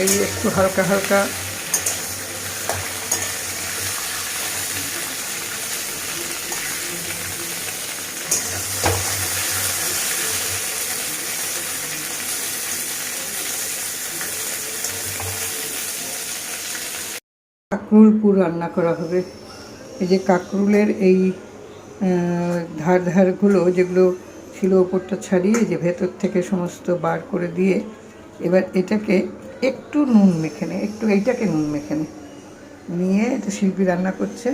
এই একটু হালকা হালকা। কাঁকরুল পুর রান্না করা হবে। এই যে কাঁকরুলের এই ধার ধারগুলো যেগুলো ছিল ওপরটা ছাড়িয়ে যে ভেতর থেকে সমস্ত বার করে দিয়ে এবার এটাকে একটু নুন মেখে নে, একটু এইটাকে নুন মেখে নে। নিয়ে এটা শিল্পী রান্না করছে,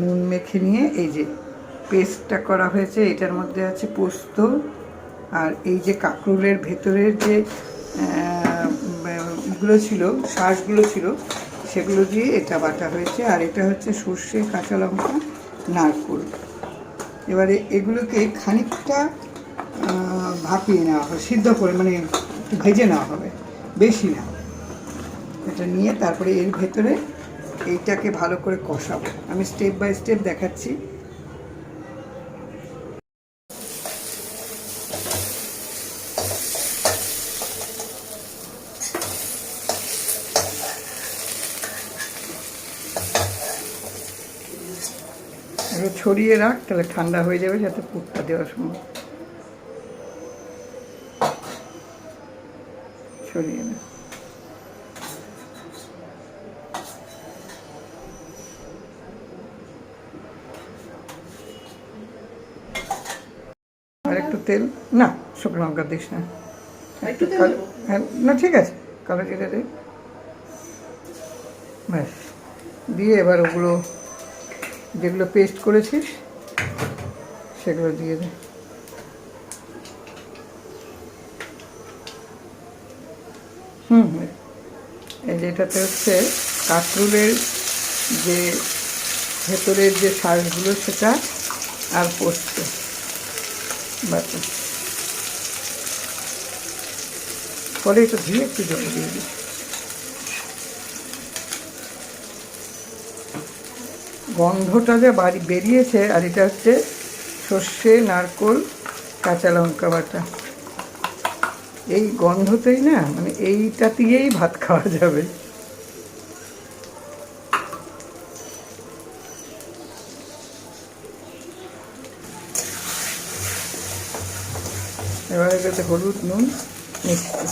নুন মেখে নিয়ে এই যে পেস্টটা করা হয়েছে, এটার মধ্যে আছে পোস্ত আর এই যে কাঁকরুলের ভেতরের যে গুলো ছিল শ্বাসগুলো ছিল, সেগুলো দিয়ে এটা বাটা হয়েছে। আর এটা হচ্ছে সর্ষে, কাঁচা লঙ্কা, নারকোল। এবারে এগুলোকে খানিকটা ভাপিয়ে নেওয়া হবে, সিদ্ধ করে মানে ভেজে নেওয়া হবে। বেশি না। এটা নিয়ে তারপরে এর ভেতরে এইটাকে ভালো করে কষাবো। আমি স্টেপ বাই স্টেপ দেখাচ্ছি। ছড়িয়ে রাখ, তাহলে ঠান্ডা হয়ে যাবে যাতে পুরটা দেওয়ার সম্ভব না আর একটু তেল? না শুকনো লঙ্কা দিস না। একটু হ্যাঁ না ঠিক আছে। কালো জিরে দে। ব্যাস। দিয়ে এবার ওগুলো যেগুলো পেস্ট করেছিস সেগুলো দিয়ে দে। হুম হুম। এই যেটাতে হচ্ছে কাঁকরুলের যে ভেতরের যে শাঁসগুলো সেটা আর পোস্ত। বাটা পরে একটু ধুয়ে একটু জল দিয়ে দিই। গন্ধটা যে বাড়ি বেরিয়েছে আর এটা হচ্ছে সর্ষে, নারকোল, কাঁচা লঙ্কা বাটা। এই গন্ধতেই না মানে এইটা দিয়েই ভাত খাওয়া যাবে। এবার এটাতে হলুদ নুন, মিষ্টি,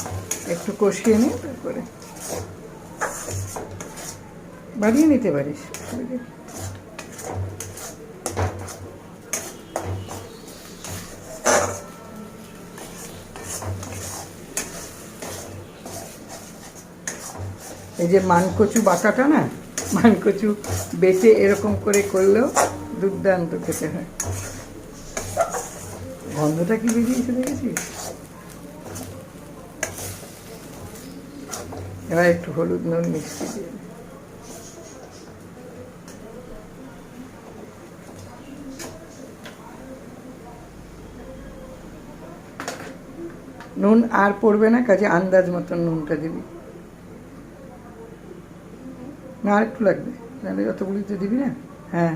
একটু কষিয়ে নিয়ে তারপরে বাড়িয়ে নিতে পারিস। এই যে মানকচু বাটাটা না, মানকচু বেটে এরকম করে করলেও দুর্দান্ত খেতে হয়। গন্ধটা কি বেরিয়েছে দেখেছিস এবার একটু হলুদ নুন মিষ্টি দিয়ে নুন আর পড়বে না, কাজে আন্দাজ মতন নুনটা দিবি। না আর একটু লাগবে নাহলে যতগুলি তো দিবি না? হ্যাঁ।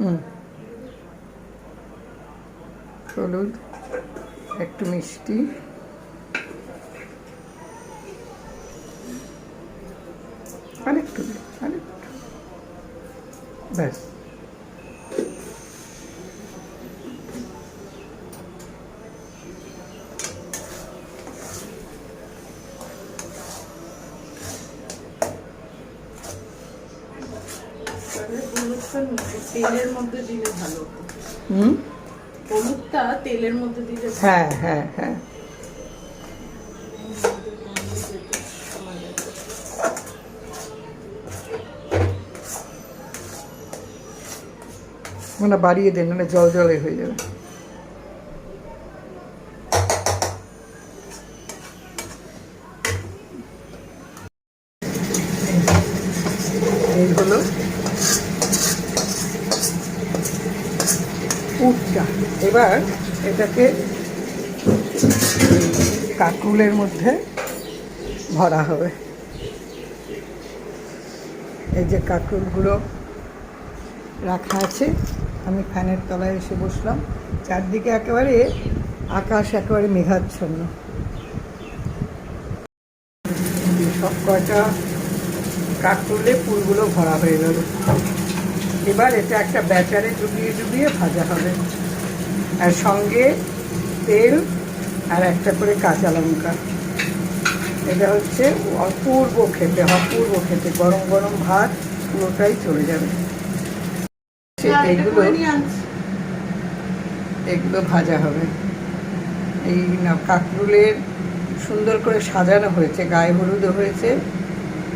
হুম। হলুদ, একটু মিষ্টি। আরেকটু আরেকটু। ব্যাস। তেলের মধ্যে দিলে ভালো হুম? হলুদটা তেলের মধ্যে দিলে হ্যাঁ হ্যাঁ হ্যাঁ। মানে বাড়িয়ে দেন মানে জল জলে হয়ে যাবে। এই হলো এবার এটাকে কাকুলের মধ্যে ভরা হবে। এই যে কাকুলগুলো রাখা আছে, আমি ফ্যানের তলায় এসে বসলাম। চারদিকে একেবারে আকাশ একেবারে মেঘাচ্ছন্ন। সব কয়টা কাকরুলে ফুলগুলো ভরা হয়ে গেল। এবার এটা একটা ব্যাটারে ডুবিয়ে ডুবিয়ে ভাজা হবে। আর সঙ্গে তেল আর একটা করে কাঁচা লঙ্কা। এটা হচ্ছে অপূর্ব খেতে অপূর্ব খেতে। গরম গরম ভাত পুরোটাই চলে যাবে। হ্যাঁ, এগুলো ভাজা হবে। এই না কাকরুলের সুন্দর করে সাজানো হয়েছে গায়ে হলুদও হয়েছে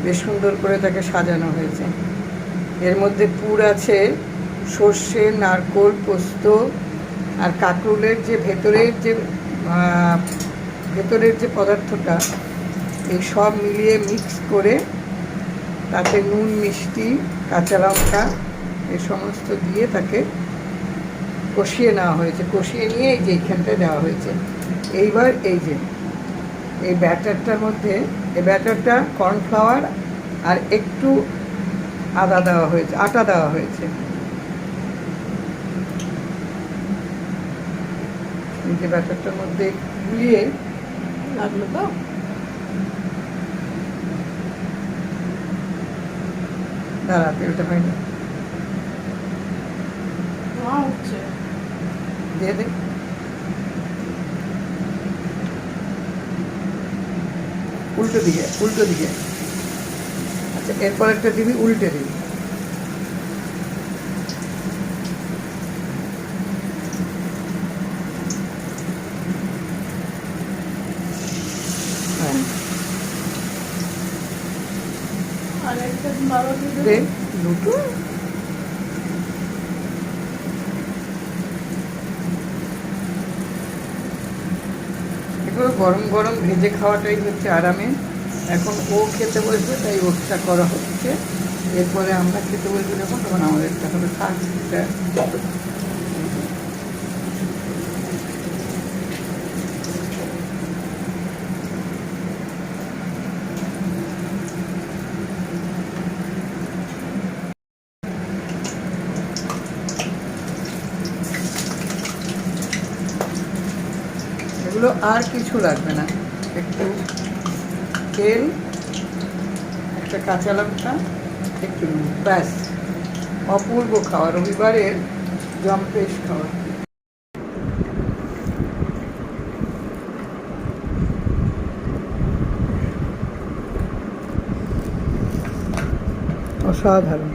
বেশ সুন্দর করে তাকে সাজানো হয়েছে। এর মধ্যে পুর আছে সর্ষে নারকোল পোস্ত আর কাকরুলের যে ভেতরের যে ভেতরের যে পদার্থটা, এই সব মিলিয়ে মিক্স করে তাতে নুন, মিষ্টি, কাঁচা লঙ্কা, এ সমস্ত দিয়ে তাকে কষিয়ে নেওয়া হয়েছে। কষিয়ে নিয়ে এই যে এইখানটায় দেওয়া হয়েছে। এইবার এই যে, এই ব্যাটারটার মধ্যে, এই ব্যাটারটা কর্নফ্লাওয়ার আর একটু আদা দেওয়া হয়েছে, আটা দেওয়া হয়েছে। এই যে ব্যাটারটার মধ্যে গুলিয়ে লাগল তো। দাঁড়া তেলটা হয়নি। ধোঁয়া উঠছে। দিয়ে দে। উল্টো দিকে উল্টো দিকে। আচ্ছা এরপর একটা দিবি উল্টে দিবি হ্যাঁ, আর একটা বাবা এগুলো গরম গরম ভেজে খাওয়াটাই হচ্ছে আরামে। এখন ও খেতে বসবে, তাই ওটা করা হচ্ছে। এরপরে আমরা খেতে বসবো যখন, তখন আমাদের হবে থাক এগুলো আর কিছু লাগবে না। একটু তেল, একটা কাঁচা লঙ্কা, একটু নুন, ব্যাস। অপূর্ব খাওয়া, রবিবারের জম্পেশ খাওয়া। অসাধারণ।